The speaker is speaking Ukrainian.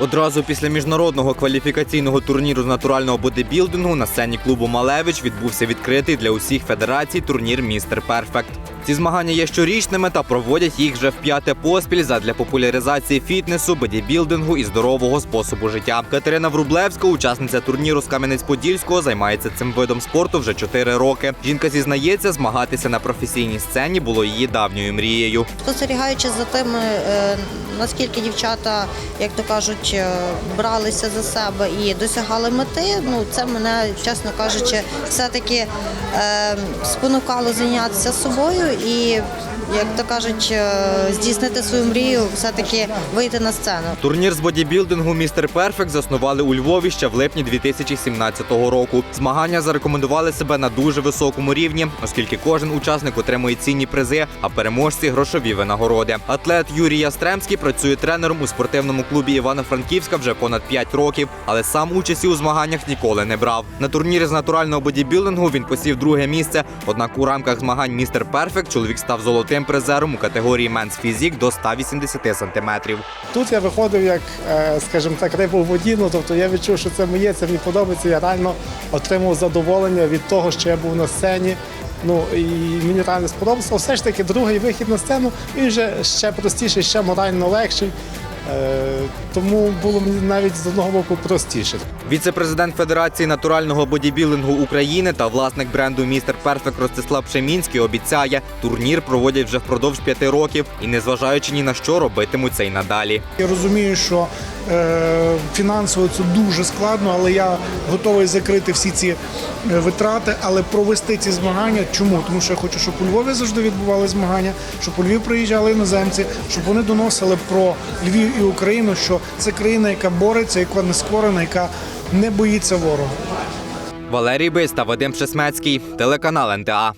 Одразу після міжнародного кваліфікаційного турніру з натурального бодибілдингу на сцені клубу Малевич відбувся відкритий для усіх федерацій турнір Містер Перфект. Ці змагання є щорічними та проводять їх вже в п'яте поспіль задля популяризації фітнесу, бодібілдингу і здорового способу життя. Катерина Врублевська, учасниця турніру з Кам'янець-Подільського, займається цим видом спорту вже 4 роки. Жінка зізнається, змагатися на професійній сцені було її давньою мрією. Спостерігаючи за тим, е, наскільки дівчата, як то кажуть, е, бралися за себе і досягали мети, ну це мене, чесно кажучи, все-таки е, спонукало зайнятися собою і, як то кажуть, е, здійснити свою мрію, все-таки вийти на сцену. Турнір з бодібілдингу Містер Перфект заснували у Львові ще в липні 2017 року. Змагання зарекомендували себе на дуже високому рівні, оскільки кожен учасник отримує цінні призи, а переможці грошові винагороди. Атлет Юрій Ястремський працює тренером у спортивному клубі Івано-Франківська вже понад 5 років, але сам участі у змаганнях ніколи не брав. На турнірі з натурального бодібілдингу він посів друге місце. Однак у рамках змагань Містер Перфект чоловік став золотим призером у категорії Менс Фізік до 180 сантиметрів. Тут я виходив як, е, скажімо так, риба в воді. Ну, тобто я відчув, що це моє, це мені подобається. Я реально отримав задоволення від того, що я був на сцені. Ну і мені реально сподобалося. Все ж таки, другий вихід на сцену він вже ще простіший, ще морально легший. Е, тому було мені навіть з одного боку простіше. Віце-президент Федерації натурального бодібілингу України та власник бренду Містер Перфект Ростислав Пшемінський обіцяє, турнір проводять вже впродовж п'яти років і, незважаючи ні на що, робитимуть це й надалі. Я розумію, що фінансово це дуже складно, але я готовий закрити всі ці е, витрати, але провести ці змагання. Чому? Тому що я хочу, щоб у Львові завжди відбували змагання, щоб у Львів приїжджали іноземці, щоб вони доносили про Львів і Україну, що це країна, яка бореться, яка не скорена, яка не боїться ворога. Валерій Бис та Вадим Шесмецький, телеканал НТА.